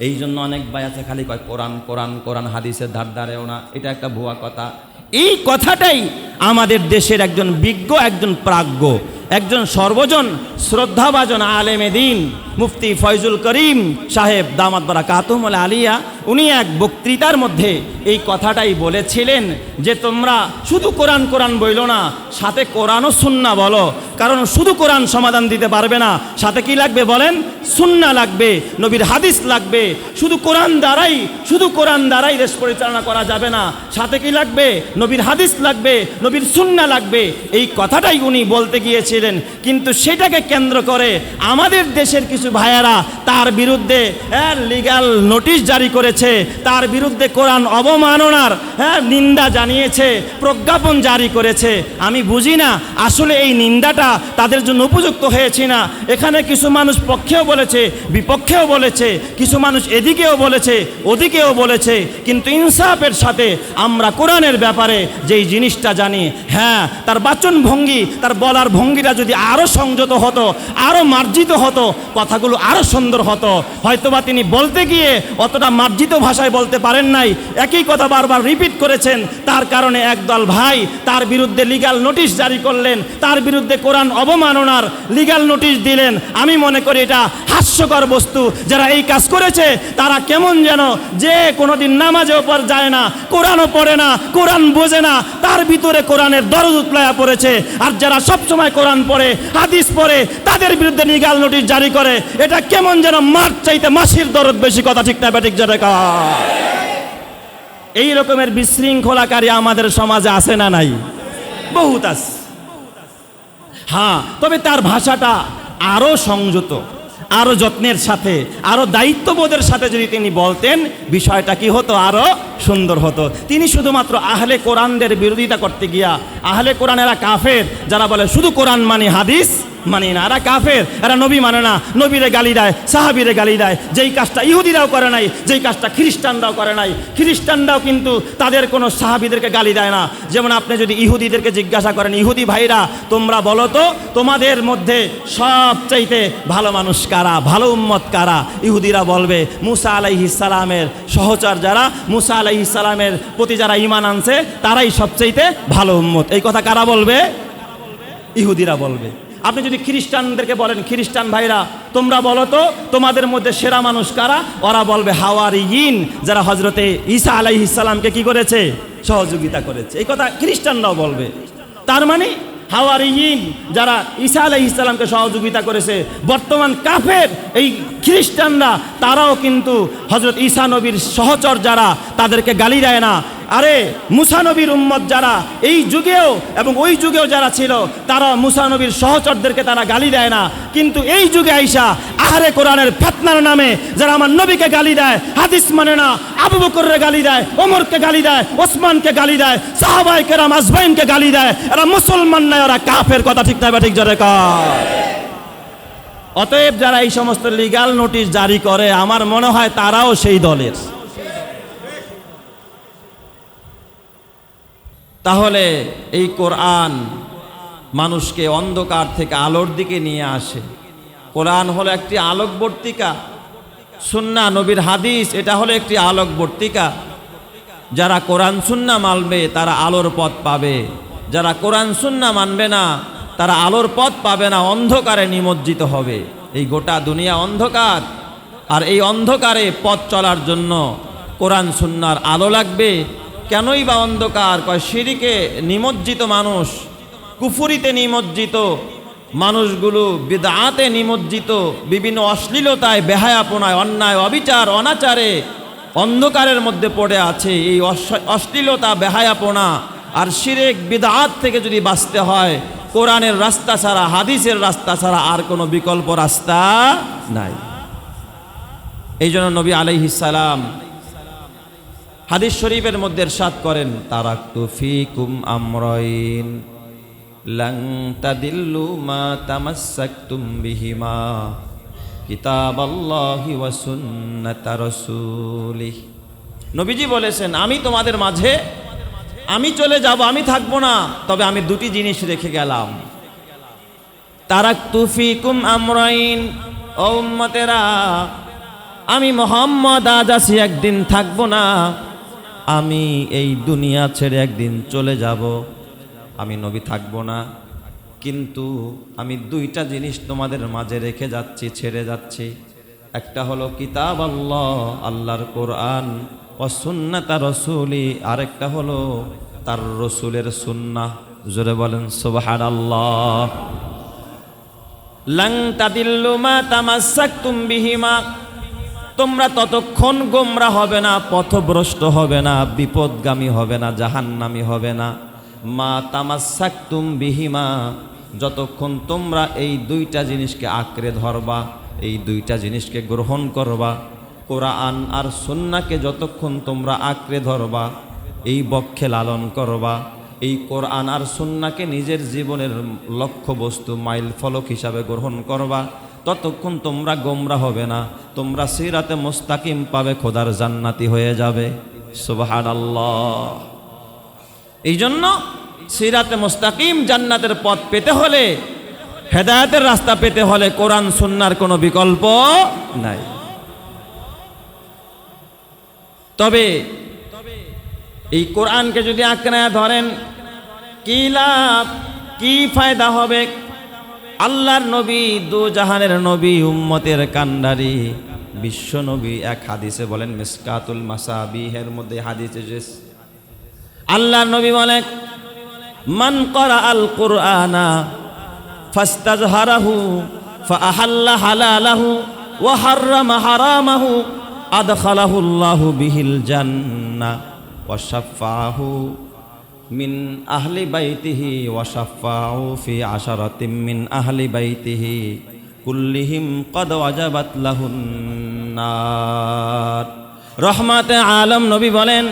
এই জন্য অনেক ভাই আছে খালি কয়, কোরআন কোরআন কোরআন, হাদিসের ধার ধারেও না। এটা একটা ভুয়া কথা। এই কথাটাই আমাদের দেশের একজন বিজ্ঞ, একজন প্রাজ্ঞ, একজন সর্বজন শ্রদ্ধাভাজন আলেমে দিন। মুফতি ফয়জুল করিম সাহেব দামাত বারা আলিয়া, উনি এক বক্তৃতার মধ্যে এই কথাটাই বলেছিলেন যে তোমরা শুধু কোরআন কোরআন বইল না, সাথে কোরআনও সুন্না বলো। কারণ শুধু কোরআন সমাধান দিতে পারবে না। সাথে কি লাগবে বলেন? সুন্না লাগবে, নবীর হাদিস লাগবে। শুধু কোরআন দ্বারাই, শুধু কোরআন দ্বারাই দেশ পরিচালনা করা যাবে না। সাথে কি লাগবে? নবীর হাদিস লাগবে, নবীর সুন্না লাগবে। এই কথাটাই উনি বলতে গিয়েছিলেন। কিন্তু সেটাকে কেন্দ্র করে আমাদের দেশের কিছু ভাইয়েরা তার বিরুদ্ধে লিগাল নোটিশ জারি করেছে। তার বিরুদ্ধে কোরআন অবমাননার হ্যাঁ নিন্দা জানিয়েছে, প্রজ্ঞাপন জারি করেছে। আমি বুঝি না, আসলে এই নিন্দাটা তাদের জন্য উপযুক্ত হয়েছে না। এখানে কিছু মানুষ পক্ষেও বলেছে, বিপক্ষেও বলেছে, কিছু মানুষ এদিকেও বলেছে, ওদিকেও বলেছে। কিন্তু ইনসাফের সাথে আমরা কোরআনের ব্যাপারে যেই জিনিসটা জানি হ্যাঁ তার বাচন ভঙ্গি তার বলার ভঙ্গিটা যদি আরও সংযত হতো আরও মার্জিত হতো কথাগুলো আরও সুন্দর হতো। হয়তোবা তিনি বলতে গিয়ে অতটা মার্জিত ভাষায় বলতে পারেন নাই। একই কথা বারবার রিপিট করেছেন। তার কারণে একদল ভাই তার বিরুদ্ধে লিগাল নোটিশ জারি করলেন। তার বিরুদ্ধে কোরআন অবমাননার লিগাল নোটিশ দিলেন। আমি মনে করি এটা হাস্যকর বস্তু। যারা এই কাজ করেছে, তারা কেমন যেন যে কোনোদিন নামাজে ওপর যায় না, কোরআনও পড়ে না, কোরআন বোঝে না, তার ভিতরে কোরআনের দরদ উতলায়া পড়েছে। আর যারা সবসময় কোরআন পড়ে, হাদিস পড়ে, তাদের বিরুদ্ধে লিগাল নোটিশ জারি করে। এটা কেমন যেন মার চাইতে মাসির দরদ বেশি কথা, ঠিক না, ব্যাটিক যেটা এই রকমের বিশৃঙ্খলাকারী আমাদের সমাজে আছে না নাই? বহুত আছে। হ্যাঁ তবে তার ভাষাটা আরও সংযত আরও যত্নের সাথে আরও দায়িত্ববোধের সাথে যদি তিনি বলতেন, বিষয়টা কি হতো? আরও সুন্দর হতো। তিনি শুধুমাত্র আহলে কোরআনদের বিরোধিতা করতে গিয়া, আহলে কোরআন এরা কাফের, যারা বলে শুধু কোরআন মানে হাদিস মানি না, এরা কাফের, এরা নবী মানে না। নবীরে গালি দেয়, সাহাবিরে গালি দেয়। যেই কাজটা ইহুদিরাও করে নাই, যেই কাজটা খ্রিস্টানরাও করে নাই। খ্রিস্টানরাও কিন্তু তাদের কোনো সাহাবিদেরকে গালি দেয় না। যেমন আপনি যদি ইহুদিদেরকে জিজ্ঞাসা করেন, ইহুদি ভাইরা, তোমরা বলো তো, তোমাদের মধ্যে সবচাইতে ভালো মানুষ কারা? ভালো উম্মত কারা? ইহুদিরা বলবে, মুসা আলাইহিসালামের সহচর যারা, মুসা আলাইহিসালামের প্রতি যারা ইমান আনছে, তারাই সবচাইতে ভালো উম্মত। এই কথা কারা বলবে? ইহুদিরা বলবে। আপনি যদি খ্রিস্টানদেরকে বলেন, খ্রিস্টান ভাইরা, তোমরা বলো তো, তোমাদের মধ্যে সেরা মানুষ কারা? ওরা বলবে হাওয়ারি ইন যারা হজরতে ঈসা আলাই ইসালামকে কি করেছে? সহযোগিতা করেছে। এই কথা খ্রিস্টানরাও বলবে। তার মানে হাওয়ারিয়িন যারা ঈসা আলাই ইসলামকে সহযোগিতা করেছে, বর্তমান কাফের, এই খ্রিস্টানরা, তারাও কিন্তু হজরত ঈসা নবীর সহচর যারা, তাদেরকে গালি দেয় না। আরে মুসানবীর উম্মত যারা এই যুগেও এবং ওই যুগেও যারা ছিল, তারা মুসানবীর সহচরদেরকে তারা গালি দেয় না। কিন্তু এই যুগে আইসা আহারে কোরআনের ফেতনার নামে যারা আমার নবীকে গালি দেয়, হাদিস মানে না, আবু বকরের গালি দেয়, ওমরকে গালি দেয়, ওসমানকে গালি দেয় সাহাবাই কেরাম আজবাইনকে গালি দেয়, এরা মুসলমান নয় ওরা কাফের, কথা ঠিক না ঠিক জোরে অতএব যারা এই সমস্ত লিগাল নোটিশ জারি করে, আমার মনে হয় তারাও সেই দলের। তাহলে এই কোরআন মানুষকে অন্ধকার থেকে আলোর দিকে নিয়ে আসে। কোরআন হলো একটি আলোকবর্তিকা। সুন্না, নবীর হাদিস, এটা হলো একটি আলোকবর্তিকা। যারা কোরআন, সুন্না মানবে, তারা আলোর পথ পাবে। যারা কোরআন, সুন্না মানবে না, তারা আলোর পথ পাবে না, অন্ধকারে নিমজ্জিত হবে। এই গোটা দুনিয়া অন্ধকার। আর এই অন্ধকারে পথ চলার জন্য কোরআন, সুন্নার আলো লাগবে। কেনই বা অন্ধকার? কয়, সিঁড়িকে নিমজ্জিত মানুষ, কুফুরিতে নিমজ্জিত মানুষগুলো বিদাতে নিমজ্জিত, বিভিন্ন অশ্লীলতায়, বেহায়াপনায়, অন্যায়, অবিচার, অনাচারে অন্ধকারের মধ্যে পড়ে আছে এই অশ্ল- অশ্লীলতা, বেহায়াপনা। আর শিরেক বিদাত থেকে যদি বাঁচতে হয়, কোরআনের রাস্তা ছাড়া, হাদিসের রাস্তা ছাড়া আর কোনো বিকল্প রাস্তা নাই। এই জন্য নবী আলাইহিসালাম হাদিস শরীফের মধ্যে এরশাদ করেন, তারাক্তু ফিকুম আমরাইন, লং তাদিল্লু মা রাসূলিহি। নবীজি বলেছেন, আমি তোমাদের মাঝে, আমি চলে যাব, আমি থাকব না, তবে আমি দুটি জিনিস রেখে গেলাম। তারাক্তু ফিকুম আমরাইন, ও উম্মতেরা, আমি মোহাম্মদ আজ আছি, একদিন থাকব না আমি এই দুনিয়া ছেড়ে একদিন চলে যাব। আমি নবী থাকব না। কিন্তু আমি দুইটা জিনিস তোমাদের মাঝে রেখে যাচ্ছি, ছেড়ে যাচ্ছি। একটা হলো কিতাব আল্লাহ, আল্লাহর কোরআন ও সুন্নাতা রসুলি। আরেকটা হলো তার রসুলের সুন্না জোরে বলেন সুবাহান আল্লাহ লং তাদিল্লু মা তামাসাকতুম বিহিমা। তোমরা ততক্ষণ গোমরা হবে না, পথভ্রষ্ট হবে না, বিপদগামী হবে না, জাহান্নামী হবে না। মা তামাসাকতুম বিহিমা, যতক্ষণ তোমরা এই দুইটা জিনিসকে আঁকড়ে ধরবা, এই দুইটা জিনিসকে গ্রহণ করবা, কোরআন আর সুন্নাকে যতক্ষণ তোমরা আঁকড়ে ধরবা, এই বক্ষে লালন করবা, এই কোরআন আর সুন্নাকে নিজের জীবনের লক্ষ্যবস্তু মাইল ফলক হিসাবে গ্রহণ করবা ততক্ষণ তোমরা গোমরা হবে না। তোমরা সিরাতে মোস্তাকিম পাবে, খোদার জান্নাতি হয়ে যাবে। সুবাহান আল্লাহ এই জন্য সিরাতে মোস্তাকিম জান্নাতের পথ পেতে হলে, হেদায়েতের রাস্তা পেতে হলে কোরআন, সুন্নার কোনো বিকল্প নাই। তবে এই কোরআনকে যদি আঁকড়ে ধরেন, কি লাভ, কি ফায়দা হবে? আল্লাহর নবী, দু জাহানের নবী, উম্মতের কান্ডারি বিশ্ব নবী এক হাদিসে বলেন, মিসকাতুল মাসাবিহের মধ্যে হাদিসে আল্লাহর নবী বলেন, মান করা আল কোরআনা ফাস্তাজহারাহু ফাআহাল্লা হালালাহু ওয়া হাররামা হারামাহু আদখালাহু আল্লাহু বিহিল জান্নাহ ওয়া শাফাহু মিন আহলি বাইতিহি ওয়া শাফাহু ফি আশারাতিম মিন আহলি বাইতিহি কুল্লিহিম কদ ওয়াজাবাত লাহুন নার। রহমাতে আলম নবী বলেন,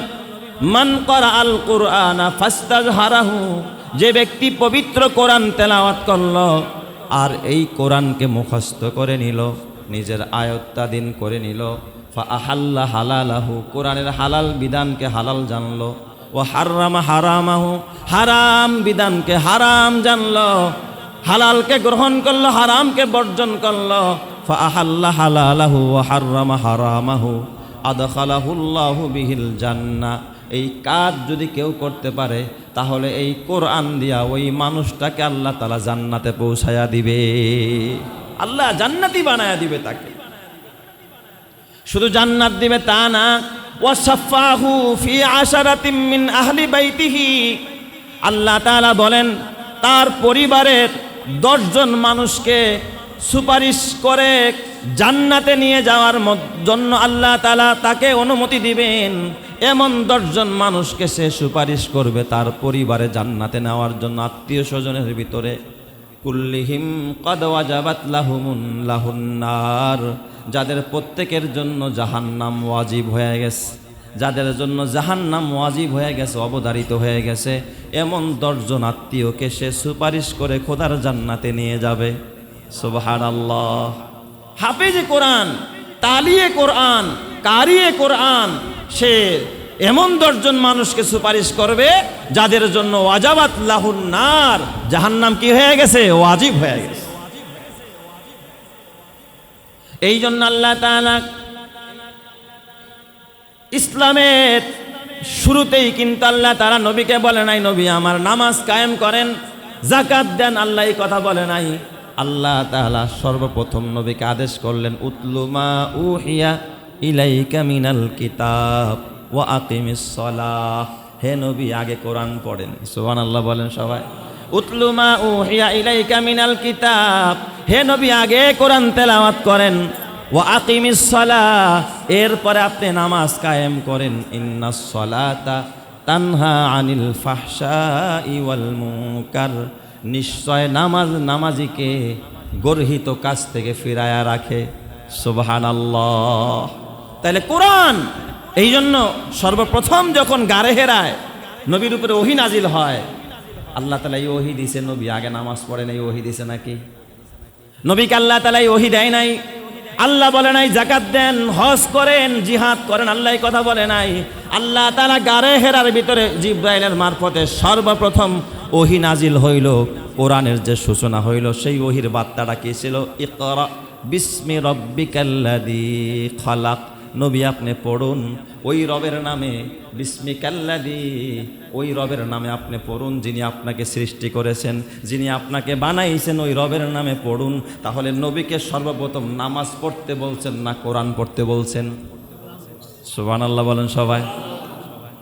মান করা আল কুরআনা ফাস্তাজহারাহু যে ব্যক্তি পবিত্র কোরআন তেলাওয়াত করল আর এই কোরআনকে মুখস্থ করে নিল, নিজের আয়ত্তাধীন করে নিল, ফা আহাল্লা হালালাহু, কোরআনের হালাল বিধানকে হালাল জানলো। ও হারামা হারামাহু, হারাম বিধানকে হারাম জানল, হালালকে গ্রহণ করল, হারামকে বর্জন করল। ফা আহাল্লা হালালাহু ও হারামা হারামাহু, আদখালাহুল্লাহু বিহিল জান্না। এই কাজ যদি কেউ করতে পারে, তাহলে এই কোরআন দিয়া ওই মানুষটাকে আল্লাহ তালা জান্নাতে পৌঁছায়া দিবে। আল্লাহ জান্নাতি বানায়া দিবে তাকে। শুধু জান্নাত দিবে তা না আহলি বাইতিহি। আল্লাহ তাআলা বলেন, তার পরিবারের দশজন মানুষকে সুপারিশ করে জান্নাতে নিয়ে যাওয়ার জন্য আল্লাহ তালা তাকে অনুমতি দিবেন। এমন দশজন মানুষকে সে সুপারিশ করবে তার পরিবারে জান্নাতে নেওয়ার জন্য আত্মীয় স্বজনের ভিতরে। কুল্লিহিম কদ ওয়াজাবাত লাহুমুন লাহুন্নার যাদের প্রত্যেকের জন্য জাহান্নাম ওয়াজিব হয়ে গেছে, যাদের জন্য জাহান্নাম ওয়াজিব হয়ে গেছে, অবধারিত হয়ে গেছে, এমন দশজন আত্মীয়কে সে সুপারিশ করে খোদার জান্নাতে নিয়ে যাবে। সুবহান আল্লাহ হাফেজে কোরআন, তালিয়ে কোরআন, কারিয়ে কোরআন, সে এমন দশজন মানুষকে সুপারিশ করবে যাদের জন্য ওয়াজাবাত লাহুন নার। জাহান্নাম কি হয়ে গেছে? ওয়াজিব হয়ে গেছে। এই জন্য আল্লাহ ইসলামের শুরুতেই কিন্তু আল্লাহ তারা নবীকে বলে নাই, নবী, আমার নামাজ কায়েম করেন জাকাত দেন। আল্লাহ এই কথা বলে নাই। আল্লাহ তাআলা সর্বপ্রথম নবীকে আদেশ করলেন উতলুমা উহিয়া ইলাইকা মিনাল কিতাব। ওয়া আকিমিস হে নবী, আগে কোরআন পড়েন। সুবহানাল্লাহ বলেন সবাই। উতলুমা উহিয়া ইলাইকা মিনাল কিতাব। হে নবী, আগে কোরআন তেলাওয়াত করেন। ও আকিমিস সালাহ। এরপরে আপনি নামাজ কায়েম করেন। ইন্নাস সালাতা তানহা আনিল ফাহশাই ওয়াল মুনকার। নিশ্চয় নামাজ নামাজিকে গর্হিত কাজ থেকে ফিরায়া রাখে। সুবহানাল্লাহ। তাহলে কোরআন এই জন্য সর্বপ্রথম যখন গারে হেরায়, নবীর উপরে ওহি নাজিল হয়, আল্লাহ তালা এই ওহি দিছে নবী, আগে নামাজ পড়ে নাই, ওহি দিছে নাকি? নবীকে আল্লাহ তালা এই ওহি দেয় নাই, আল্লাহ বলে নাই জাকাত দেন, হজ করেন, জিহাদ করেন আল্লাহ কথা বলে নাই। আল্লাহ তালা গারে হেরার ভিতরে জিব্রাইলের মারফতে সর্বপ্রথম ওহি নাজিল হইল, কোরআনের যে সূচনা হইল, সেই ওহির বার্তাটা কি ছিল? ইকরা বিস্মি রব্বিকাল্লাদি খলাক। নবী আপনি পড়ুন, ওই রবের নামে বিস্মি কাল্লাদি ওই রবের নামে আপনি পড়ুন, যিনি আপনাকে সৃষ্টি করেছেন, যিনি আপনাকে বানাইছেন, ওই রবের নামে পড়ুন, তাহলে নবীকে সর্বপ্রথম নামাজ পড়তে বলছেন না কোরআন পড়তে বলছেন? সুবান আল্লাহ বলেন সবাই।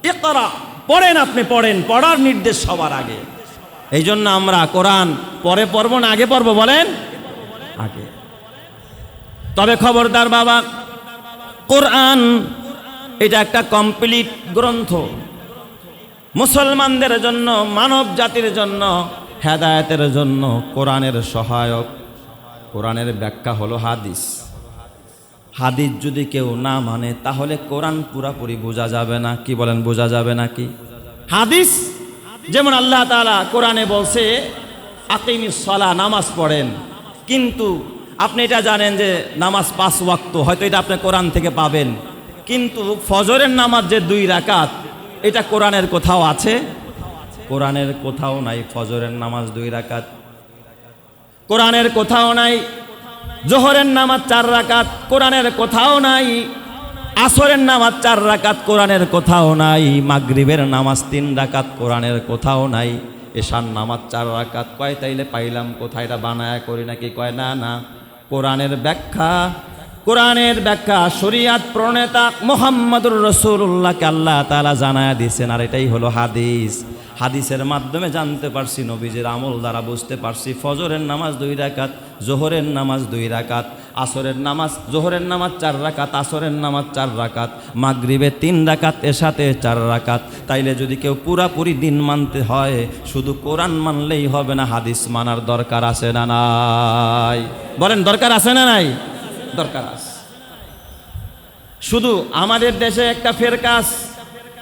ইকরা, পড়েন আপনি, পড়েন, পড়ার নির্দেশ সবার আগে। এই জন্য আমরা কোরআন পরে পড়ব না, আগে পড়ব, বলেন? আগে। তবে খবরদার বাবা কোরআন, এটা একটা কমপ্লিট গ্রন্থ। মুসলমানদের জন্য, মানব জাতির জন্য, হেদায়তের জন্য কোরআনের সহায়ক। কোরআনের ব্যাখ্যা হলো হাদিস। হাদিস যদি কেউ না মানে তাহলে কোরআন পুরাপুরি বোঝা যাবে না। কি বলেন, বোঝা যাবে না কি হাদিস, যেমন আল্লাহ তাআলা কোরআনে বলছে আকিমি সলা নামাজ পড়েন। কিন্তু আপনি এটা জানেন যে নামাজ পাঁচ ওয়াক্ত, হয়তো এটা আপনি কোরআন থেকে পাবেন। কিন্তু ফজরের নামাজ যে দুই রাকাত, এটা কোরআনের কোথাও আছে? কোরআনের কোথাও নাই, ফজরের নামাজ দুই রাকাত। কোরআনের কোথাও নাই, জোহরের নামাজ চার রাকাত, কোরআনের কোথাও নাই, আসরের নামাজ চার রাকাত, কোরআনের কোথাও নাই, মাগরিবের নামাজ তিন রাকাত, কোরআনের কোথাও নাই, এশার নামাজ চার রাকাত। কয় তাইলে পাইলাম, কোথায় এটা বানায়া করি নাকি? কয় না না। কোরআনের ব্যাখ্যা কোরআনের ব্যাখ্যা শরিয়াত প্রণেতা মোহাম্মদুর রসুল্লাহকে আল্লাহ তালা জানায় দিয়েছেন। আর এটাই হলো হাদিস। হাদিসের মাধ্যমে জানতে পারছি নবীজের আমল দ্বারা বুঝতে পারছি ফজরের নামাজ দুই রাকাত জোহরের নামাজ দুই রাকাত, আসরের নামাজ, জোহরের নামাজ চার রাকাত, আসরের নামাজ চার রাকাত, মাগরিবে তিন রাকাত এর সাথে চার রাকাত। তাইলে যদি কেউ পুরাপুরি দিন মানতে হয়, শুধু কোরআন মানলেই হবে না, হাদিস মানার দরকার আছে না নাই? বলেন, দরকার আছে না নাই? দরকার আছে। শুধু আমাদের দেশে একটা ফেরকাস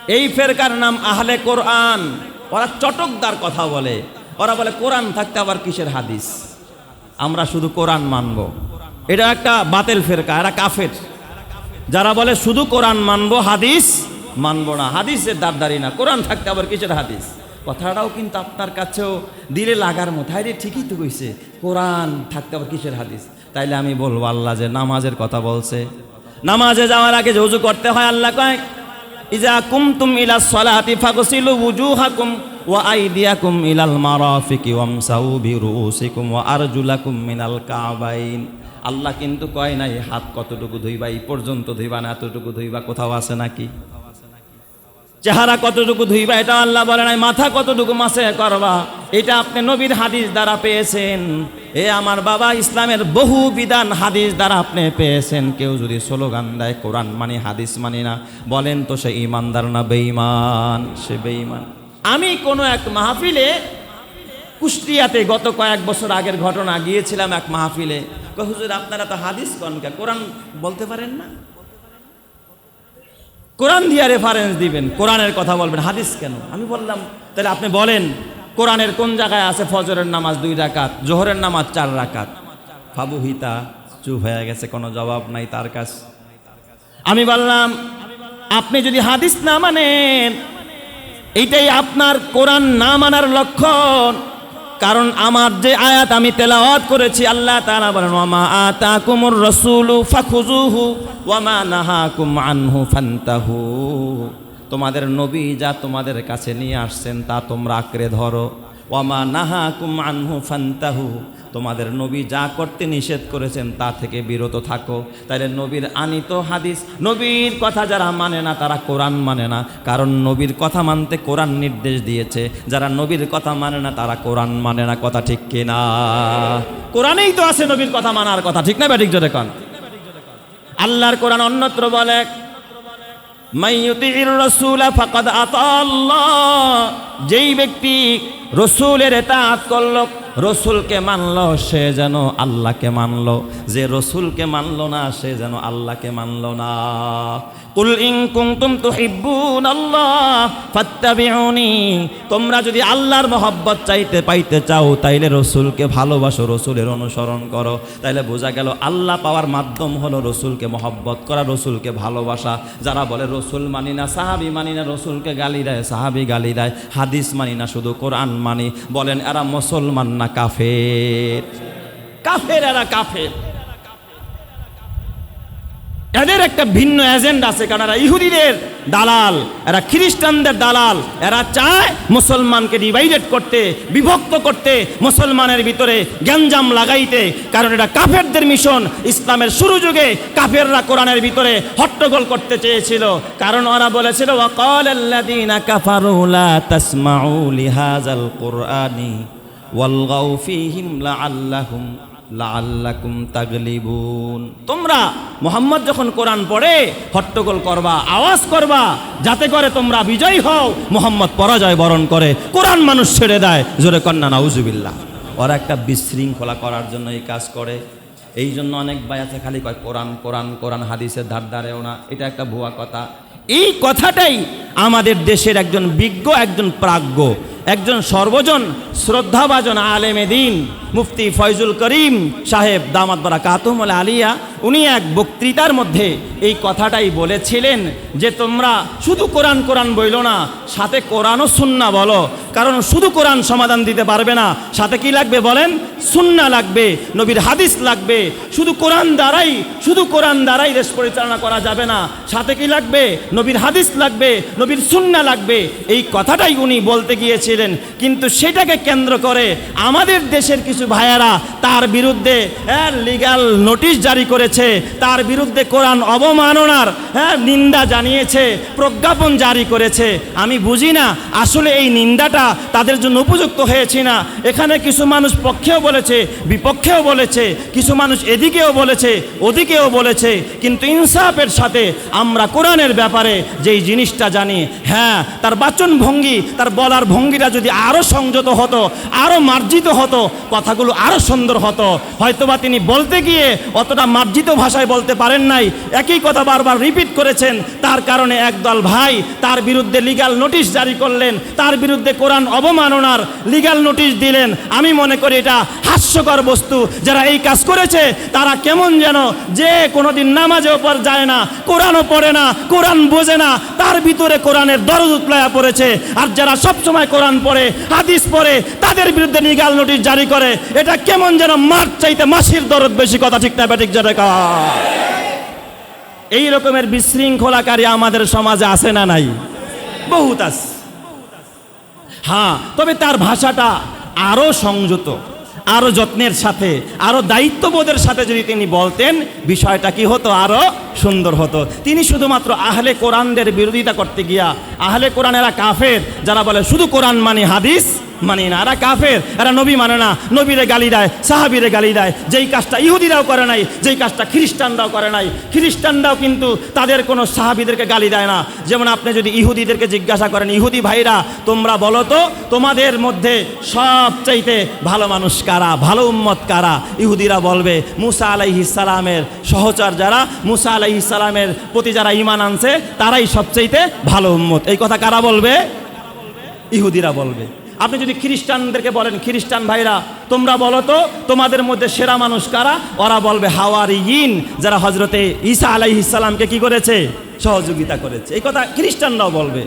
এই ফেরকার নাম আহলে কোরআন। ওরা চটকদার কথা বলে। ওরা বলে, কোরআন থাকতে আবার কিসের হাদিস? আমরা শুধু কোরআন মানব। এটা একটা বাতেল ফেরকা, এরা কাফের। যারা বলে শুধু কোরআন মানব, হাদিস মানব না। হাদিসের দারদারি না, কোরআন থাকতে আবার কিসের হাদিস? কথাটাও কিন্তু আপনার কাছেও দিলে লাগার মতো। রে, ঠিকই তো কইছে, কোরআন থাকতে আবার কিসের হাদিস? তাইলে আমি বলব, আল্লাহ যে নামাজের কথা বলছে। নামাজে যাওয়ার আগে যে করতে হয়, আল্লাহ কয় ইজা কুমতুম ইলা সলাতি ফাগসিলু উজুহাকুম ওয়া আইদিয়াকুম ইলাল মারাফিকি ওয়ামসাউ বিরুসিকুম ওয়া আরজুলাকুম মিনাল কাবাইন। আল্লাহ কিন্তু কয় নাই, হাত কতটুকু ধুইবা? এই পর্যন্ত ধুইবা না, এতটুকু ধুইবা? কোথাও আছে নাকি? চেহারা কতটুকু ধুইবা, এটা আল্লাহ বলে নাই, মাথা কতটুকু মাসে করবা, এটা আপনি নবীর হাদিস দ্বারা পেয়েছেন। এ আমার বাবা, ইসলামের বহু বিধান হাদিস দ্বারা আপনি পেয়েছেন। কেউ যদি স্লোগান দেয়, কোরআন মানি, হাদিস মানি না, বলেন তো সে ইমানদার না বেঈমান? সে বেঈমান। আমি কোনো এক মাহফিলে, কুষ্টিয়াতে গত কয়েক বছর আগের ঘটনা গিয়েছিলাম এক মাহফিলে। হুজুর, আপনারা তো হাদিস কনকা কোরআন বলতে পারেন না? কোরআন দিয়ে রেফারেন্স দিবেন, কোরআনের কথা বলবেন, হাদিস কেন? আমি বললাম, তাহলে আপনি বলেন, কোরআনের কোন জায়গায় আছে ফজরের নামাজ দুই রাকাত, জোহরের নামাজ চার রাকাত? ফাবু হিতা চুপ হয়ে গেছে, কোনো জবাব নাই তার কাছে। আমি বললাম, আপনি যদি হাদিস না মানেন এইটাই আপনার কোরআন না মানার লক্ষণ। কারণ আমার যে আয়াত আমি তেলাওয়াত করেছি, আল্লাহ তাআলা বলেন, ওয়ামা আতাকুমুর রাসূলু ফাখুজুহু ওয়ামা নাহাকুম আনহু ফান্তাহু। তোমাদের নবী যা তোমাদের কাছে নিয়ে আসছেন, তা তোমরা আঁকড়ে ধরো। ওয়ামা নাহাকুম আনহু ফান্তাহু। তোমাদের নবী যা করতে নিষেধ করেছেন তা থেকে বিরত থাকো। তাহলে নবীর আনিত হাদিস, নবীর কথা যারা মানে না, তারা কোরআন মানে না। কারণ নবীর কথা মানতে কোরআন নির্দেশ দিয়েছে। যারা নবীর কথা মানে না, তারা কোরআন মানে না। কথা ঠিক কিনা? কোরআনেই তো আছে নবীর কথা মানার কথা। ঠিক না ব্যাটিক জোরে কন? আল্লাহর কোরআন অন্যত্র বলে যেই ব্যক্তি রসুলের তাঁত করল রসুলকে মানল, সে যেন আল্লাহকে মানল। যে রসুলকে মানল না, সে যেন আল্লাহকে মানল না। কুল ইন কুনতুম তুহিব্বুন আল্লাহ ফাত্তাবিউনি, তোমরা যদি আল্লাহর মহব্বত চাইতে পাইতে চাও, তাইলে রসুলকে ভালোবাসো, রসুলের অনুসরণ করো। তাইলে বোঝা গেল, আল্লাহ পাওয়ার মাধ্যম হলো রসুলকে মহব্বত করা, রসুলকে ভালোবাসা। যারা বলে রসুল মানি না, সাহাবি মানি না, রসুলকে গালি দেয়, সাহাবি গালি দেয়। হাদিস মানি না, শুধু কোরআন মানি। বলেন, এরা মুসলমান না কাফের। কাফের এরা কাফের। এদের একটা ভিন্ন এজেন্ডা আছে, কারণ এরা ইহুদিদের দালাল, এরা খ্রিস্টানদের দালাল, এরা চায় মুসলমানকে ডিভাইডেড করতে, বিভক্ত করতে, মুসলমানের ভিতরে গ্যাঞ্জাম লাগাইতে, কারণ এটা কাফেরদের মিশন ইসলামের শুরু যুগে কাফেররা কোরআনের ভিতরে হট্টগোল করতে চেয়েছিল। কারণ ওরা বলেছিল ওয়াকাল আল্লাযীনা কাফারু লা তাসমাউ লিহাযাল কুরআনি। তোমরা মোহাম্মদ যখন কোরআন পড়ে, হট্টগোল করবা, আওয়াজ করবা, যাতে করে তোমরা বিজয়ী হও, মোহাম্মদ পরাজয় বরণ করে, কোরআন মানুষ ছেড়ে দেয়, জোরে কন্যা, নাউজুবিল্লাহ। ওরা একটা বিশৃঙ্খলা করার জন্য এই কাজ করে। এই জন্য অনেক ভাই আছে খালি কয়, কোরআন কোরআন কোরআন, হাদিসের ধার ধারেও না, এটা একটা ভুয়া কথা। এই কথাটাই আমাদের দেশের একজন বিজ্ঞ, একজন প্রাজ্ঞ একজন সর্বজন শ্রদ্ধাভাজন আলেমে দিন, মুফতি ফয়জুল করিম সাহেব দামাত বারা কাতুমল আলিয়া, উনি এক বক্তৃতার মধ্যে এই কথাটাই বলেছিলেন যে তোমরা শুধু কোরআন কোরআন বইল না, সাথে কোরআনও সুন্না বলো। কারণ শুধু কোরআন সমাধান দিতে পারবে না, সাথে কি লাগবে বলেন? সুন্না লাগবে, নবীর হাদিস লাগবে। শুধু কোরআন দ্বারাই, শুধু কোরআন দ্বারাই দেশ পরিচালনা করা যাবে না, সাথে কি লাগবে? নবীর হাদিস লাগবে, নবীর সুন্না লাগবে। এই কথাটাই উনি বলতে গিয়েছিলেন কিন্তু সেটাকে কেন্দ্র করে আমাদের দেশের কিছু ভাইয়েরা তার বিরুদ্ধে হ্যাঁ লিগাল নোটিশ জারি করেছে, তার বিরুদ্ধে কোরআন অবমাননার হ্যাঁ নিন্দা জানিয়েছে, প্রজ্ঞাপন জারি করেছে। আমি বুঝি না, আসলে এই নিন্দাটা তাদের জন্য উপযুক্ত হয়েছে না। এখানে কিছু মানুষ পক্ষেও বলেছে, বিপক্ষেও বলেছে, কিছু মানুষ এদিকেও বলেছে, ওদিকেও বলেছে, কিন্তু ইনসাফের সাথে আমরা কোরআনের ব্যাপারে যেই জিনিসটা জানি হ্যাঁ তার বাচন ভঙ্গি তার বলার ভঙ্গিটা যদি আরও সংযত হতো আরও মার্জিত হতো, কথাগুলো আরও সুন্দর হতো। হয়তোবা তিনি বলতে গিয়ে অতটা মার্জিত ভাষায় বলতে পারেন নাই, একই কথা বারবার রিপিট করেছেন, তার কারণে একদল ভাই তার বিরুদ্ধে লিগাল নোটিশ জারি করলেন, তার বিরুদ্ধে কোরআন অবমাননার লিগাল নোটিশ দিলেন। আমি মনে করি এটা হাস্যকর বস্তু, যারা এই কাজ করেছে, তারা কেমন যেন যে কোনোদিন নামাজেও ওপর যায় না, কোরআনও পড়ে না, কোরআন বোঝে না, তার ভিতরে কোরআনের দরদ উতলায়া পড়েছে। আর যারা সবসময় কোরআন পড়ে, হাদিস পড়ে, তাদের বিরুদ্ধে লিগাল নোটিশ জারি করে, এটা কেমন যেন মাঠ চাইতে মাসির দরদ বেশি কথা, ঠিক না, ব্যাটিক যেটা এই রকমের বিশৃঙ্খলাকারী আমাদের সমাজে আছে না নাই? বহুত আছে। হ্যাঁ তবে তার ভাষাটা আরও সংযত। আরও যত্নের সাথে আরও দায়িত্ববোধের সাথে যদি তিনি বলতেন, বিষয়টা কি হতো? আরও সুন্দর হতো। তিনি শুধুমাত্র আহলে কোরআনদের বিরোধিতা করতে গিয়া, আহলে কোরআন এরা কাফের, যারা বলে, শুধু কোরআন মানে হাদিস? মানে না, এরা কাফের, এরা নবী মানে না। নবীরে গালি দেয়, সাহাবিরে গালি দেয়। যেই কাজটা ইহুদিরাও করে নাই, যেই কাজটা খ্রিস্টানরাও করে নাই। খ্রিস্টানরাও কিন্তু তাদের কোনো সাহাবিদেরকে গালি দেয় না। যেমন আপনি যদি ইহুদিদেরকে জিজ্ঞাসা করেন, ইহুদি ভাইরা, তোমরা বলো তো, তোমাদের মধ্যে সবচাইতে ভালো মানুষ কারা? ভালো উম্মত কারা? ইহুদিরা বলবে, মুসা আলাইহিসালামের সহচর যারা, মুসা আলাইহিসালামের প্রতি যারা ইমান আনছে, তারাই সবচাইতে ভালো উম্মত। এই কথা কারা বলবে? ইহুদিরা বলবে। আপনি যদি খ্রিস্টানদেরকে বলেন, খ্রিস্টান ভাইরা, তোমরা বলো তো, তোমাদের মধ্যে সেরা মানুষ কারা? ওরা বলবে হাওয়ারি ইন যারা হজরতে ঈসা আলাই ইসালামকে কি করেছে? সহযোগিতা করেছে। এই কথা খ্রিস্টানরাও বলবে।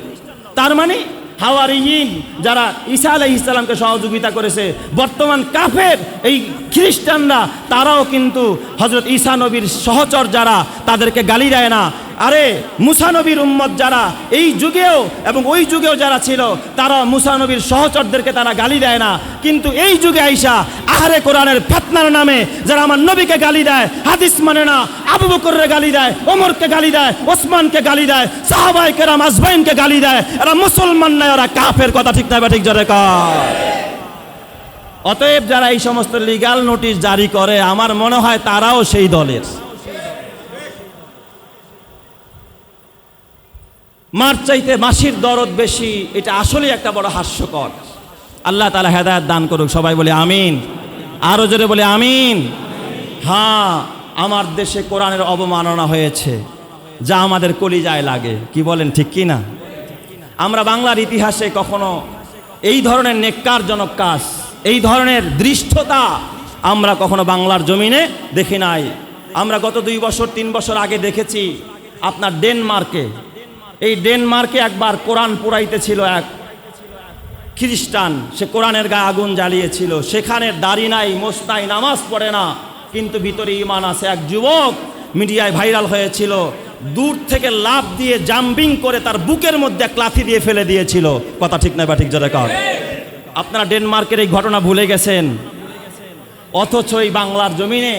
তার মানে হাওয়ারিয়িন যারা ঈসা আলাই ইসলামকে সহযোগিতা করেছে, বর্তমান কাফের, এই খ্রিস্টানরা, তারাও কিন্তু হজরত ঈসা নবীর সহচর যারা, তাদেরকে গালি দেয় না। আরে মুসানবীর উম্মত যারা এই যুগেও এবং ওই যুগেও যারা ছিল, তারা মুসানবীর সহচরদেরকে তারা গালি দেয় না। কিন্তু এই যুগে আইসা আহারে কোরআনের ফেতনার নামে যারা আমার নবীকে গালি দেয়, হাদিস মানে না, আবু বকরের গালি দেয়, ওমরকে গালি দেয়, ওসমানকে গালি দেয় সাহাবাই কেরাম আজবাইনকে গালি দেয়, এরা মুসলমান নয় ওরা কাফের কথা ঠিক না ঠিক জরে অতএব যারা এই সমস্ত লিগাল নোটিশ জারি করে, আমার মনে হয় তারাও সেই দলের। মার চাইতে মাসির দরদ বেশি, এটা আসলেই একটা বড় হাস্যকর। আল্লাহ তালা হেদায়ত দান করুক, সবাই বলে আমিন। আরও জোরে বলে আমিন। হ্যাঁ আমার দেশে কোরআনের অবমাননা হয়েছে, যা আমাদের কলিজায় লাগে, কি বলেন ঠিক কি না? আমরা বাংলার ইতিহাসে কখনো এই ধরনের নেককারজনক কাজ, এই ধরনের দৃষ্টতা আমরা কখনো বাংলার জমিনে দেখি নাই। আমরা গত দুই বছর, তিন বছর আগে দেখেছি আপনার ডেনমার্কে এই ডেনমার্কে একবার কোরআন পুরাইতেছিল এক খ্রিস্টান। সে কোরআনের গায়ে আগুন জ্বালিয়েছিল। সেখানে দাড়ি নাই মোস্তাই নামাজ পড়ে না। কিন্তু ভিতরে ইমান আছে। এক যুবক মিডিয়ায় ভাইরাল হয়েছিল। দূর থেকে লাভ দিয়ে জাম্পিং করে তার বুকের মধ্যে এক লাথি দিয়ে ফেলে দিয়েছিল। কথা ঠিক না বা ঠিক জোরে কর। আপনারা ডেনমার্কের এই ঘটনা ভুলে গেছেন। অথচ এই বাংলার জমিনে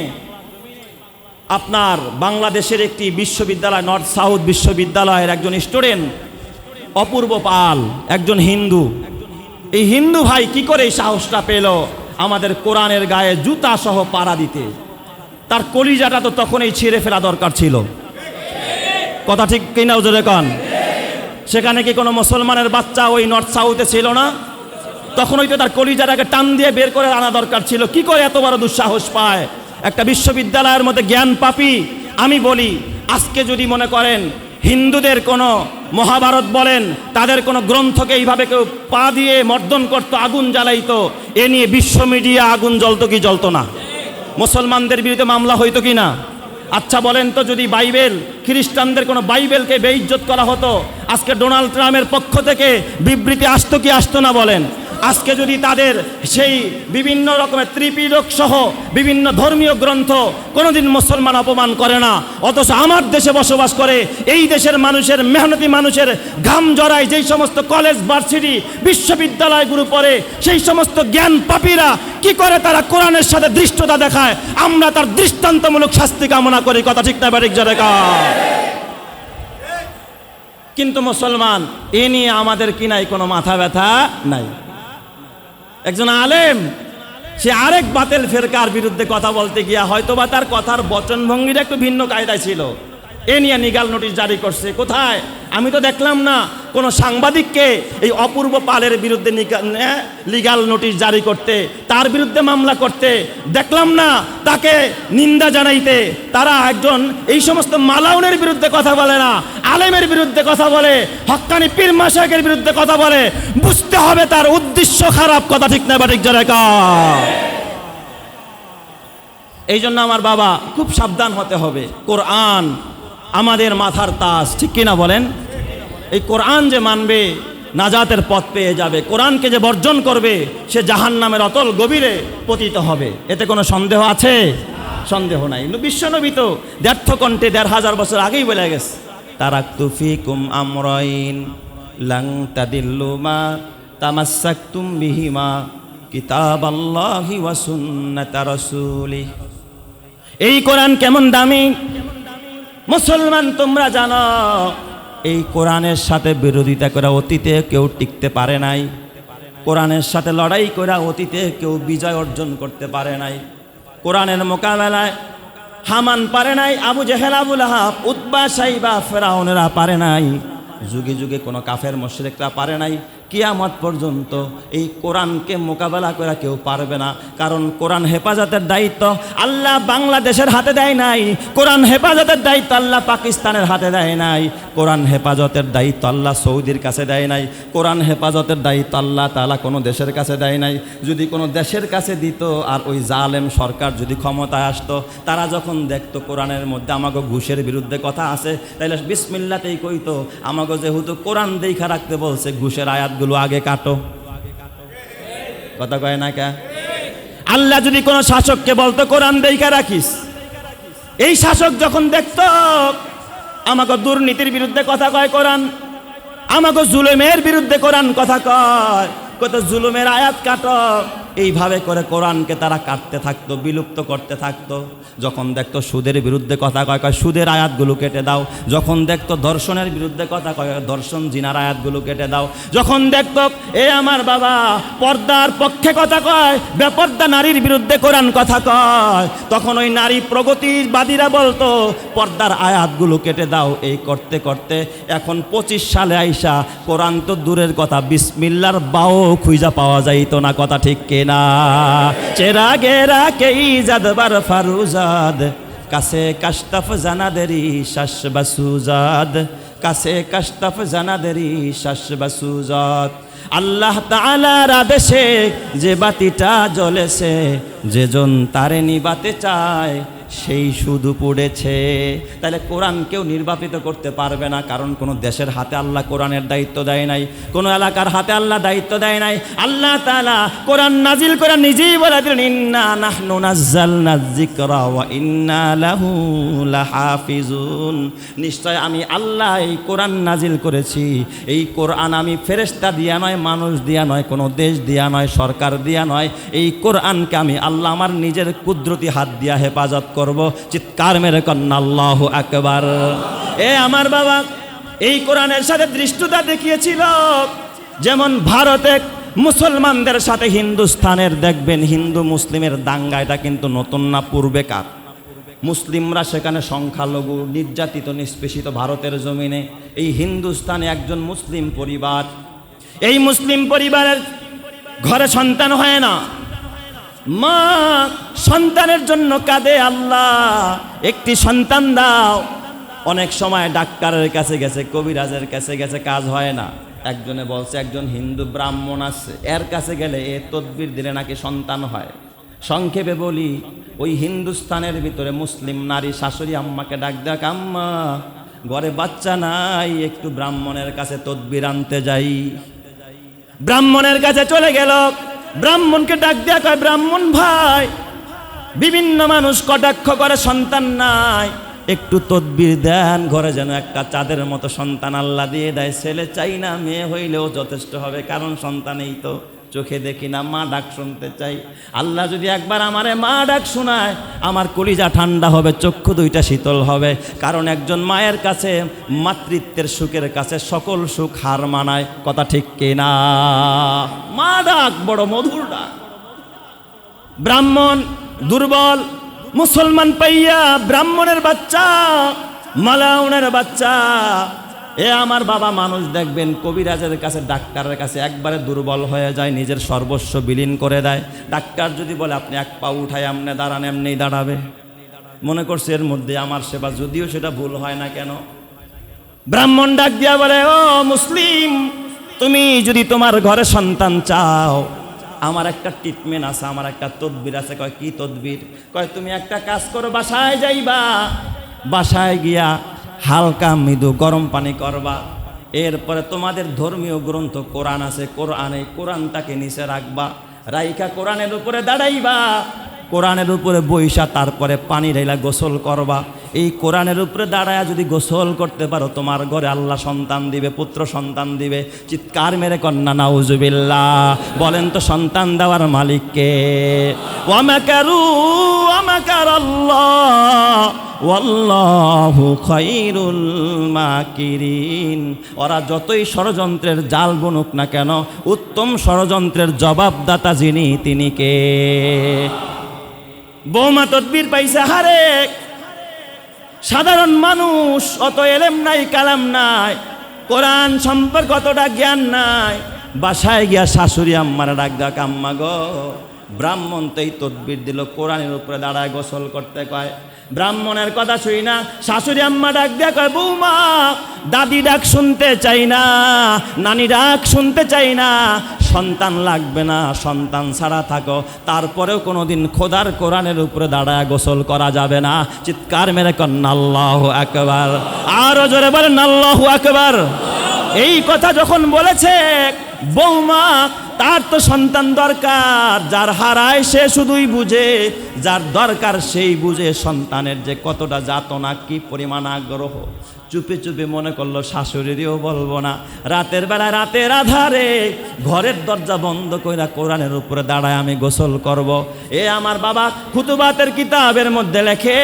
আপনার বাংলাদেশের একটি বিশ্ববিদ্যালয় নর্থ সাউথ বিশ্ববিদ্যালয়ের একজন স্টুডেন্ট অপূর্ব পাল, একজন হিন্দু। এই হিন্দু ভাই কি করে সাহসটা পেল আমাদের কোরআনের গায়ে জুতা সহ পাড়া দিতে? তার কলিজাটা তো তখনই ছিঁড়ে ফেলা দরকার ছিল। কথা ঠিক কিনা উজরে কন? সেখানে কি কোনো মুসলমানের বাচ্চা ওই নর্থ সাউথে ছিল না? তখন ওই তো তার কলিজাটাকে টান দিয়ে বের করে আনা দরকার ছিল। কি করে এত বড় দুঃসাহস পায়? একটা বিশ্ববিদ্যালয়ের মধ্যে জ্ঞান পাপি। আমি বলি, আজকে যদি মনে করেন হিন্দুদের কোনো মহাভারত বলেন, তাদের কোনো গ্রন্থকে এইভাবে কেউ পা দিয়ে মর্দন করতো, আগুন জ্বালাইতো, এ নিয়ে বিশ্ব মিডিয়া আগুন জ্বলতো কি জ্বলতো না? মুসলমানদের বিরুদ্ধে মামলা হইতো কি না? আচ্ছা বলেন তো, যদি বাইবেল, খ্রিস্টানদের কোনো বাইবেলকে বেইজ্জত করা হতো, আজকে ডোনাল্ড ট্রাম্পের পক্ষ থেকে বিবৃতি আসতো কি আসতো না বলেন? আজকে যদি তাদের সেই বিভিন্ন রকমের ত্রিপিডক সহ বিভিন্ন ধর্মীয় গ্রন্থ কোনোদিন মুসলমান অপমান করে না, অথচ আমার দেশে বসবাস করে, এই দেশের মানুষের, মেহনতি মানুষের ঘাম জড়ায় যেই সমস্ত কলেজ, ভার্সিটি বিশ্ববিদ্যালয়গুলো পড়ে, সেই সমস্ত জ্ঞান পাপীরা কি করে তারা কোরআনের সাথে দৃষ্টতা দেখায়? আমরা তার দৃষ্টান্তমূলক শাস্তি কামনা করি, কথা ঠিক না জরে কিন্তু মুসলমান, এ নিয়ে আমাদের কি নাই, কোনো মাথা ব্যথা নাই? একজন আলেম, সে আরেক বাতেল ফেরকার বিরুদ্ধে কথা বলতে গিয়া হয়তোবা তার কথার বচনভঙ্গির একটু ভিন্ন কায়দায় ছিল। এ নিয়ে নিগাল নোটিশ জারি করছে। কোথায়? আমি তো দেখলাম না, কোনো সাংবাদিককে এই অপূর্ব পালের বিরুদ্ধে লিগাল নোটিশ জারি করতে, তার বিরুদ্ধে মামলা করতে। দেখলাম না, তাকে নিন্দা জানাইতে। তারা একজন এই সমস্ত মালাউনের বিরুদ্ধে কথা বলে না, আলেমের বিরুদ্ধে কথা বলে হক্কানি পীর মাসাকের বিরুদ্ধে কথা বলে। বুঝতে হবে তার উদ্দেশ্য খারাপ, কথা ঠিক না বা ঠিক জোরে এই জন্য আমার বাবা খুব সাবধান হতে হবে। কোরআন আমাদের মাথার তাস, ঠিক কিনা বলেন? এই কোরআন যে মানবে, নাজাতের পথ পেয়ে যাবে। কোরআনকে যে বর্জন করবে, সে জাহান নামের অতল গভীরে পতিত হবে। এতে কোনো সন্দেহ আছে? সন্দেহ নাই। বিশ্বনবী তো ব্যর্থ কণ্ঠে দেড় হাজার বছর আগেই বলে গেছে তারাক তুফিকুম আমরাইন, লাং তাদিল্লুমা তামাসাক্তুম বিহিমা কিতাব আল্লাহি ওয়া সুন্নাতা রাসূলিহি। এই কোরআন কেমন দামি? মুসলমান, তোমরা জানো, এই কোরআনের সাথে বিরোধিতা করা অতীতে কেউ টিকতে পারে নাই। কোরআনের সাথে লড়াই করা অতীতে কেউ বিজয় অর্জন করতে পারে নাই। কোরআনের মোকাবেলায় হামান পারে নাই, আবু জেহেল, আবুল আহাব উদ্বা সাইবা, ফেরাউনেরা পারে নাই। যুগে যুগে কোনো কাফের, মশরেকরা পারে নাই। কিয়ামত পর্যন্ত এই কোরআনকে মোকাবেলা করা কেউ পারবে না। কারণ কোরআন হেফাজতের দায়িত্ব আল্লাহ বাংলাদেশের হাতে দেয় নাই। কোরআন হেফাজতের দায়িত্ব আল্লাহ পাকিস্তানের হাতে দেয় নাই। কোরআন হেফাজতের দায়িত্ব আল্লাহ সৌদির কাছে দেয় নাই। কোরআন হেফাজতের দায়িত্ব আল্লাহ তালা কোনো দেশের কাছে দেয় নাই। যদি কোনো দেশের কাছে দিত আর ওই জালেম সরকার যদি ক্ষমতায় আসতো, তারা যখন দেখতো কোরআনের মধ্যে আমাকে ঘুষের বিরুদ্ধে কথা আছে, তাইলে বিসমিল্লাতেই কইতো আমাকে যেহেতু কোরআন দেখা রাখতে বলছে, ঘুষের আয়াতগুলো আগে কাটো। কথা কয় না কে? আল্লাহ যদি কোনো শাসককে বলতো, কোরআন দেখা রাখিস। এই শাসক যখন দেখত, আমাকে দুর্নীতির বিরুদ্ধে কথা কয় কোরআন। আমাকে জুলুমের বিরুদ্ধে কোরআন কথা কয়। কত জুলুমের আয়াত কাট। এইভাবে করে কোরআনকে তারা কাটতে থাকতো, বিলুপ্ত করতে থাকতো। যখন দেখতো সুদের বিরুদ্ধে কথা কয় কয়, সুদের আয়াতগুলো কেটে দাও। যখন দেখতো দর্শনের বিরুদ্ধে কথা কয় দর্শন জিনার আয়াতগুলো কেটে দাও। যখন দেখতো, এ আমার বাবা, পর্দার পক্ষে কথা কয়, বেপর্দা নারীর বিরুদ্ধে কোরআন কথা কয়। তখন ওই নারী প্রগতিবাদীরা বলতো, পর্দার আয়াতগুলো কেটে দাও। এই করতে করতে এখন পঁচিশ সালে আইসা কোরআন তো দূরের কথা, বিসমিল্লার বাও খুঁজা পাওয়া যাইতো না। কথা ঠিক কেনা চেরা গেরা কেই জাদবার ফারুজাদ। কাছে কাশতাফ জানাদেরি শাস বাসুজাদ কাছে কাশতাফ জানাদেরি শাস বাসুজাদ আল্লাহ তালার আদেশে যে বাতিটা জ্বলেছে, যেজন তারে নিবাতে চায় সেই শুধু পড়েছে। তাহলে কোরআন কেউ নির্বাপিত করতে পারবে না, কারণ কোনো দেশের হাতে আল্লাহ কোরআনের দায়িত্ব দেয় নাই, কোনো এলাকার হাতে আল্লাহ দায়িত্ব দেয় নাই। আল্লাহ তালা কোরআন নাজিল করে নিজেই বলে দিলেন, ইন্না নাহনু নাজ্জালনা যিকরা ওয়া ইন্না লাহু লাহাফিজুন। নিশ্চয় আমি আল্লাহ এই কোরআন নাজিল করেছি। এই কোরআন আমি ফেরেস্তা দিয়া নয়, মানুষ দিয়া নয়, কোনো দেশ দিয়া নয়, সরকার দিয়া নয়, এই কোরআনকে আমি আল্লাহ আমার নিজের কুদরতি হাত দিয়া হেফাজত করব, চিৎকার মেরে কন্যা আকবার। এ আমার বাবা, এই কোরআনের সাথে দৃষ্টতা দেখিয়েছিল। যেমন ভারতে মুসলমানদের সাথে হিন্দুস্থানের দেখবেন, হিন্দু মুসলিমের দাঙ্গা এটা কিন্তু নতুন না পূর্বেকার মুসলিমরা সেখানে সংখ্যালঘু, নির্যাতিত, নিষ্পেষিত ভারতের জমিনে। এই হিন্দুস্তানে একজন মুসলিম পরিবার। এই মুসলিম পরিবারের ঘরে সন্তান হয় না। মা, সন্তানের জন্য কাঁদে আল্লাহ। একটি সন্তান দাও। অনেক সময় ডাক্তারের কাছে গেছে, কবিরাজের কাছে গেছে, কাজ হয় না। একজনে বলছে, একজন হিন্দু ব্রাহ্মণ আছে, এর কাছে গেলে এ তদবির দিলে নাকি সন্তান হয়? সংক্ষেপে বলি, ওই হিন্দুস্তানের ভিতরে মুসলিম নারী শাশুড়ি আম্মাকে ডাক দেখ আম্মা, ঘরে বাচ্চা নাই, একটু ব্রাহ্মণের কাছে তদবির আনতে যাই। ব্রাহ্মণের কাছে চলে গেল। ব্রাহ্মণকে ডাক দেয়া কয়, ব্রাহ্মণ ভাই, বিভিন্ন মানুষ কটাক্ষ করে, সন্তান নাই। একটু তদ্বির দেন, ঘরে যেন একটা চাঁদের মতো সন্তান আল্লাহ দিয়ে দেয়। ছেলে চাই না, মেয়ে হইলেও যথেষ্ট হবে, কারণ সন্তানেই তো চোখে দেখি না, মা ডাক শুনতে চাই। আল্লাহ যদি একবার আমারে মা ডাক শোনায়, আমার কলিজা ঠান্ডা হবে, চক্ষু দুইটা শীতল হবে। কারণ একজন মায়ের কাছে মাতৃত্বের সুখের কাছে সকল সুখ হার মানায়, কথা ঠিক কিনা মা ডাক, বড় মধুর ডাক। ব্রাহ্মণ, দুর্বল, মুসলমান পাইয়া ব্রাহ্মণের বাচ্চা, মালাউনের বাচ্চা এ আমার বাবা মানুষ দেখবেন কবিরাজের কাছে, ডাক্তারের কাছে একবারে দুর্বল হয়ে যায়, নিজের সর্বস্ব বিলীন করে দেয়। ডাক্তার যদি বলে, আপনি এক পা উঠায় আমনে দাঁড়ান, এমনিই দাঁড়াবে। মনে করছে এর মধ্যে আমার সেবা, যদিও সেটা ভুল হয় না কেন। ব্রাহ্মণ ডাক দিয়া বলে, ও মুসলিম, তুমি যদি তোমার ঘরে সন্তান চাও, আমার একটা ট্রিটমেন্ট আছে, আমার একটা তদবির আছে। কয়, কি তদবির? কয়, তুমি একটা কাজ করো, বাসায় যাইবা। বাসায় গিয়া হালকা মৃদু গরম পানি করবা। এরপরে তোমাদের ধর্মীয় গ্রন্থ কোরআন আছে, কোরআনে কোরআনটাকে নিচে রাখবা। রাইকা কোরআনের উপরে দাঁড়াইবা। কোরআনের উপরে বৈশা তারপরে পানি ঢাইলা গোসল করবা। এই কোরআনের উপরে দাঁড়ায়া যদি গোসল করতে পারো, তোমার ঘরে আল্লাহ সন্তান দিবে, পুত্র সন্তান দিবে, চিৎকার মেরে কন্যা, নাউজুবিল্লাহ। বলেন তো সন্তান দেওয়ার মালিককে ওয়ামাকারু ওয়ামাকার আল্লাহ মাকিরিন। ওরা যতই ষড়যন্ত্রের জাল বুনুক না কেন, উত্তম ষড়যন্ত্রের জবাবদাতা যিনি, তিনি কে? বৌমা তদ্বির পাইছে হারেক সাধারণ মানুষ, অত এলেম নাই, কালাম নাই। কোরআন সম্পর্কে অতটা জ্ঞান নাই। বাসায় গিয়া শাশুড়ি আম্মারা ডাক ডাক আম্মা গো। ব্রাহ্মণ তো এই তদবির দিল, কোরআনের উপরে দাঁড়ায় গোসল করতে কয়, ব্রাহ্মণের কথা শুই না, শাশুড়ি আম্মা ডাক দেয়া কয়, বৌমা, দাদি ডাক শুনতে চাই না, নানি ডাক শুনতে চাই না, সন্তান লাগবে না, সন্তান ছাড়া থাকো, তারপরেও কোনোদিন খোদার কোরআনের উপরে দাঁড়ায় গোসল করা যাবে না, চিৎকার মেরে কন্যা আল্লাহ একবার আরও জোরে বলেন আল্লাহ একবার এই কথা যখন বলেছে, বৌমা তার তো সন্তান দরকার, যার হারায় সে শুধুই বুঝে, যার দরকার সেই বুঝে সন্তানের যে কতটা যাতনা, কি পরিমাণ আগ্রহ। চুপে চুপে মনে করল, শাশুড়িরও বলব না। রাতের বেলা রাতের আধারে ঘরের দরজা বন্ধ কইরা কোরআনের উপরে দাঁড়ায় আমি গোসল করব। এ আমার বাবা খুতুবাতের কিতাবের মধ্যে লেখে,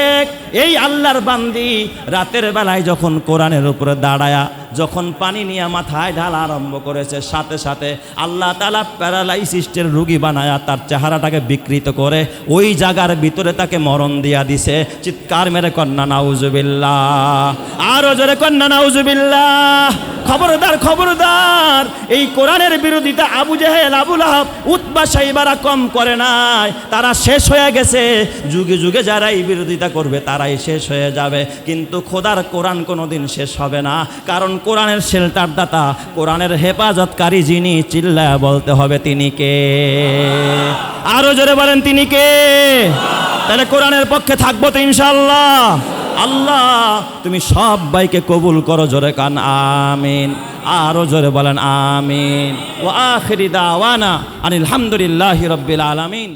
এই আল্লাহর বান্দি। রাতের বেলায় যখন কোরআনের উপরে দাঁড়ায়া যখন পানি নিয়ে মাথায় ঢালা আরম্ভ করেছে, সাথে সাথে আল্লাহ তালা প্যারালাইসিস্টের রুগী বানায়া তার চেহারাটাকে বিকৃত করে ওই জায়গার ভিতরে তাকে মরণ দিয়া দিছে। চিৎকার মেরে কন্যা, নাউজুবিল্লাহ। আরও জোরে কন্যা, নাউজুবিল্লাহ। খবরদার খবরদার। এই কোরআনের বিরোধিতা আবু জেহেল আবুল আহাব উৎবা সাইবারা কম করে নাই। তারা শেষ হয়ে গেছে। যুগে যুগে যারা এই বিরোধিতা করবে, তারাই শেষ হয়ে যাবে। কিন্তু খোদার কোরআন কোনোদিন শেষ হবে না। কারণ কোরআনের শেল্টার দাতা কোরআনের হেফাজতকারী যিনি চিল্লায় বলতে হবে তিনি কে? আরও জোরে বলেন তিনি কে? তাহলে কোরআনের পক্ষে থাকব তো ইনশাল্লাহ আল্লাহ, তুমি সবাইকে কবুল করো জোরে কান, আমিন। আরও জোরে বলেন, আমিন। ও আখিরি দাওয়ানা আনিল হামদুলিল্লাহি রব্বিল আলামিন।